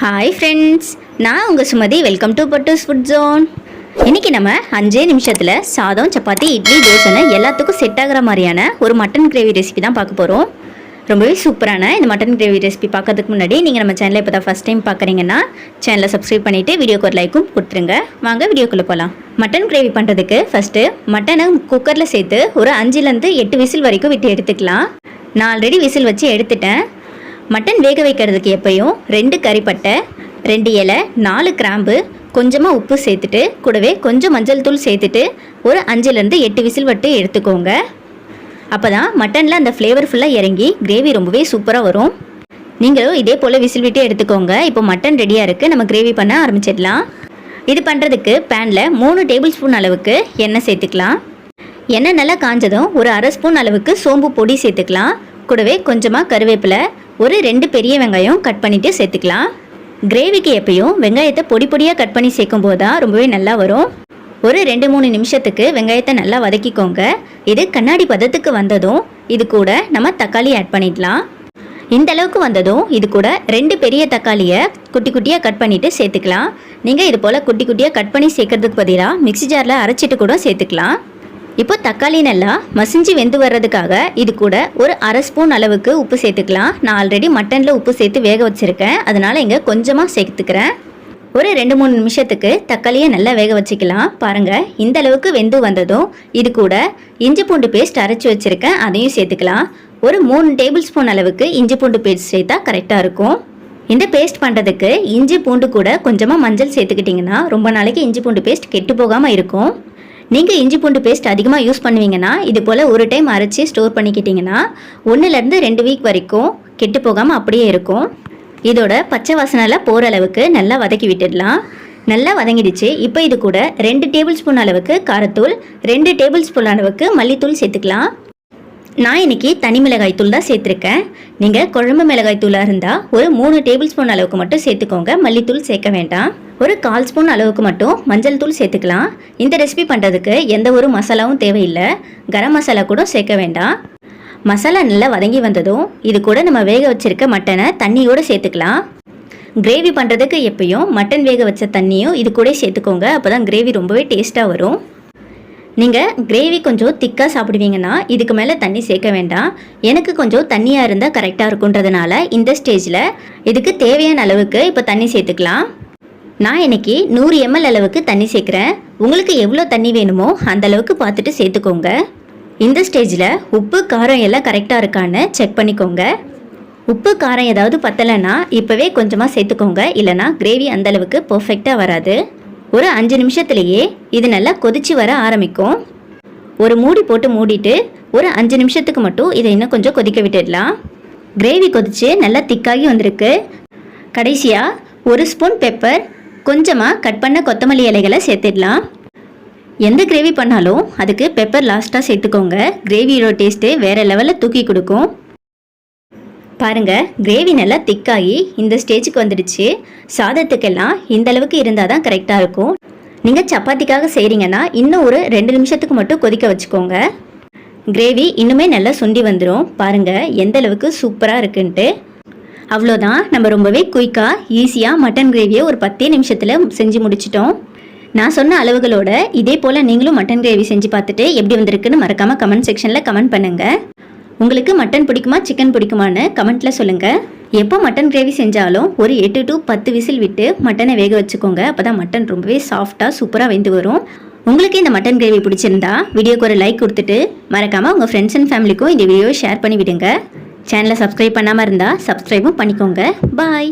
Hi friends நான் உங்கள் Sumathi. Welcome to பட்டூஸ் food zone இன்றைக்கி நம்ம அஞ்சே நிமிஷத்தில் சாதம் சப்பாத்தி இட்லி தோசைன்னு எல்லாத்துக்கும் செட் ஆகிற மாதிரியான ஒரு மட்டன் கிரேவி ரெசிபி தான் பார்க்க போகிறோம் ரொம்பவே சூப்பரான இந்த மட்டன் கிரேவி ரெசிபி பார்க்கறதுக்கு முன்னாடி நீங்கள் நம்ம சேனலை இப்போ தான் ஃபஸ்ட் டைம் பார்க்குறீங்கன்னா சேனலை சப்ஸ்கிரைப் பண்ணிவிட்டு வீடியோக்கு ஒரு லைக்கும் கொடுத்துருங்க. வாங்க வீடியோக்குள்ளே போகலாம் மட்டன் கிரேவி பண்ணுறதுக்கு ஃபஸ்ட்டு மட்டனை குக்கரில் சேர்த்து ஒரு அஞ்சுலேருந்து எட்டு விசில் வரைக்கும் விட்டு எடுத்துக்கலாம். நான் ஆல்ரெடி விசில் வச்சு எடுத்துட்டேன். மட்டன் வேக வைக்கிறதுக்கு எப்பயும் ரெண்டு கறிப்பட்டை ரெண்டு இலை நாலு கிராம்பு கொஞ்சமாக உப்பு சேர்த்துட்டு கூடவே கொஞ்சம் மஞ்சள் தூள் சேர்த்துட்டு ஒரு அஞ்சுலேருந்து எட்டு விசில் வட்டு எடுத்துக்கோங்க. அப்போ தான் மட்டனில் அந்த ஃப்ளேவர் ஃபுல்லாக இறங்கி கிரேவி ரொம்பவே சூப்பராக வரும். நீங்களும் இதே போல் விசில் விட்டு எடுத்துக்கோங்க. இப்போ மட்டன் ரெடியாக இருக்குது நம்ம கிரேவி பண்ண ஆரம்பிச்சிடலாம். இது பண்ணுறதுக்கு பேனில் மூணு டேபிள் ஸ்பூன் அளவுக்கு எண்ணெய் சேர்த்துக்கலாம். எண்ணெய் நல்லா காஞ்சதும் ஒரு அரை ஸ்பூன் அளவுக்கு சோம்பு பொடி சேர்த்துக்கலாம். கூடவே கொஞ்சமாக கருவேப்பிலை ஒரு ரெண்டு பெரிய வெங்காயம் கட் பண்ணிவிட்டு சேர்த்துக்கலாம். கிரேவிக்கு எப்பயும் வெங்காயத்தை பொடி பொடியாக கட் பண்ணி சேர்க்கும் போது தான் ரொம்பவே நல்லா வரும். ஒரு ரெண்டு மூணு நிமிஷத்துக்கு வெங்காயத்தை நல்லா வதக்கிக்கோங்க. இது கண்ணாடி பதத்துக்கு வந்ததும் இது கூட நம்ம தக்காளி ஆட் பண்ணிடலாம். இந்த அளவுக்கு வந்ததும் இது கூட ரெண்டு பெரிய தக்காளியை குட்டி குட்டியாக கட் பண்ணிவிட்டு சேர்த்துக்கலாம். நீங்கள் இது போல் குட்டி குட்டியாக கட் பண்ணி சேர்க்கறதுக்கு பதிலாக மிக்ஸி ஜாரில் அரைச்சிட்டு கூட சேர்த்துக்கலாம். இப்போ தக்காளி நல்லா மசிஞ்சு வெந்து வர்றதுக்காக இது கூட ஒரு அரை ஸ்பூன் அளவுக்கு உப்பு சேர்த்துக்கலாம். நான் ஆல்ரெடி மட்டனில் உப்பு சேர்த்து வேக வச்சுருக்கேன். அதனால் இங்கே கொஞ்சமாக சேர்த்துக்கிறேன். ஒரு ரெண்டு மூணு நிமிஷத்துக்கு தக்காளியை நல்லா வேக வச்சுக்கலாம். பாருங்கள் இந்த அளவுக்கு வெந்து வந்ததும் இது கூட இஞ்சி பூண்டு பேஸ்ட் அரைச்சி வச்சுருக்கேன். அதையும் சேர்த்துக்கலாம். ஒரு மூணு டேபிள் ஸ்பூன் அளவுக்கு இஞ்சி பூண்டு பேஸ்ட் சேர்த்தா கரெக்டாக இருக்கும். இந்த பேஸ்ட் பண்ணுறதுக்கு இஞ்சி பூண்டு கூட கொஞ்சமாக மஞ்சள் சேர்த்துக்கிட்டிங்கன்னா ரொம்ப நாளைக்கு இஞ்சி பூண்டு பேஸ்ட் கெட்டு போகாமல் இருக்கும். நீங்கள் இஞ்சி பூண்டு பேஸ்ட் அதிகமாக யூஸ் பண்ணுவீங்கன்னா இது போல் ஒரு டைம் அரைச்சி ஸ்டோர் பண்ணிக்கிட்டிங்கன்னா ஒன்றுலேருந்து ரெண்டு வீக் வரைக்கும் கெட்டு போகாமல் அப்படியே இருக்கும். இதோட பச்சை வாசனைலாம் போகிற அளவுக்கு நல்லா வதக்கி விட்டுடலாம். நல்லா வதங்கிடுச்சு. இப்போ இது கூட ரெண்டு டேபிள் ஸ்பூன் அளவுக்கு காரத்தூள் ரெண்டு டேபிள் ஸ்பூன் அளவுக்கு மல்லித்தூள் சேர்த்துக்கலாம். நான் இன்னைக்கு தனி மிளகாய் தூள் தான் சேர்த்துருக்கேன். நீங்கள் குழம்பு மிளகாய் தூளாக இருந்தால் ஒரு மூணு டேபிள் ஸ்பூன் அளவுக்கு மட்டும் சேர்த்துக்கோங்க. மல்லித்தூள் சேர்க்க வேண்டாம். ஒரு கால் ஸ்பூன் அளவுக்கு மட்டும் மஞ்சள் தூள் சேர்த்துக்கலாம். இந்த ரெசிபி பண்ணுறதுக்கு எந்த ஒரு மசாலாவும் தேவையில்லை. கரம் மசாலா கூட சேர்க்க வேண்டாம். மசாலா நல்லா வதங்கி வந்ததும் இது கூட நம்ம வேக வச்சிருக்க மட்டனை தண்ணியோடு சேர்த்துக்கலாம். கிரேவி பண்ணுறதுக்கு எப்பயும் மட்டன் வேக வச்ச தண்ணியும் இது கூட சேர்த்துக்கோங்க. அப்போ தான் கிரேவி ரொம்பவே டேஸ்ட்டாக வரும். நீங்கள் கிரேவி கொஞ்சம் திக்காக சாப்பிடுவீங்கன்னா இதுக்கு மேலே தண்ணி சேர்க்க வேண்டாம். எனக்கு கொஞ்சம் தண்ணியாக இருந்தால் கரெக்டாக இருக்குன்றதுனால இந்த ஸ்டேஜில் இதுக்கு தேவையான அளவுக்கு இப்போ தண்ணி சேர்த்துக்கலாம். நான் இன்றைக்கி நூறு எம்எல் அளவுக்கு தண்ணி சேர்க்குறேன். உங்களுக்கு எவ்வளோ தண்ணி வேணுமோ அந்த அளவுக்கு பார்த்துட்டு சேர்த்துக்கோங்க. இந்த ஸ்டேஜில் உப்பு காரம் எல்லாம் கரெக்டாக இருக்கான்னு செக் பண்ணிக்கோங்க. உப்பு காரம் ஏதாவது பத்தலைன்னா இப்போவே கொஞ்சமாக சேர்த்துக்கோங்க. இல்லைனா கிரேவி அந்தளவுக்கு பர்ஃபெக்டாக வராது. ஒரு அஞ்சு நிமிஷத்துலேயே இது நல்லா கொதிச்சு வர ஆரம்பிக்கும். ஒரு மூடி போட்டு மூடிட்டு ஒரு அஞ்சு நிமிஷத்துக்கு மட்டும் இதை இன்னும் கொஞ்சம் கொதிக்க விட்டுடலாம். கிரேவி கொதிச்சு நல்லா திக்காகி வந்திருக்கு. கடைசியாக ஒரு ஸ்பூன் பெப்பர் கொஞ்சமாக கட் பண்ண கொத்தமல்லி இலைகளை சேர்த்துடலாம். எந்த கிரேவி பண்ணாலும் அதுக்கு பெப்பர் லாஸ்ட்டாக சேர்த்துக்கோங்க. கிரேவியோட டேஸ்ட்டு வேறு லெவலில் தூக்கி கொடுக்கும். பாருங்கள் கிரேவி நல்லா திக்காகி இந்த ஸ்டேஜுக்கு வந்துடுச்சு. சாதத்துக்கெல்லாம் இந்த அளவுக்கு இருந்தால் தான் கரெக்டாக இருக்கும். நீங்கள் சப்பாத்திக்காக செய்கிறீங்கன்னா இன்னும் ஒரு ரெண்டு நிமிஷத்துக்கு மட்டும் கொதிக்க வச்சுக்கோங்க. கிரேவி இன்னுமே நல்லா சுண்டி வந்துடும் பாருங்கள் எந்த அளவுக்கு சூப்பராக இருக்குன்ட்டு. அவ்வளோதான். நம்ம ரொம்பவே குயிக்காக ஈஸியாக மட்டன் கிரேவியை ஒரு பத்தே நிமிஷத்தில் செஞ்சு முடிச்சிட்டோம். நான் சொன்ன அளவுகளோட இதே போல் நீங்களும் மட்டன் கிரேவி செஞ்சு பார்த்துட்டு எப்படி வந்திருக்குன்னு மறக்காமல் கமெண்ட் செக்ஷனில் கமெண்ட் பண்ணுங்கள் உங்களுக்கு மட்டன் பிடிக்குமா சிக்கன் பிடிக்குமான்னு கமெண்ட்டில் சொல்லுங்கள் எப்போ மட்டன் கிரேவி செஞ்சாலும் ஒரு எட்டு டு பத்து விசில் விட்டு மட்டனை வேக வச்சுக்கோங்க. அப்போ தான் மட்டன் ரொம்பவே சாஃப்டாக சூப்பராக வெந்து வரும். உங்களுக்கு இந்த மட்டன் கிரேவி பிடிச்சிருந்தா வீடியோக்கு ஒரு லைக் கொடுத்துட்டு மறக்காமல் உங்கள் ஃப்ரெண்ட்ஸ் அண்ட் ஃபேமிலிக்கும் இந்த வீடியோவை ஷேர் பண்ணி விடுங்க சேனலை சப்ஸ்கிரைப் பண்ணாமல் இருந்தால் சப்ஸ்கிரைபும் பண்ணிக்கோங்க. பாய்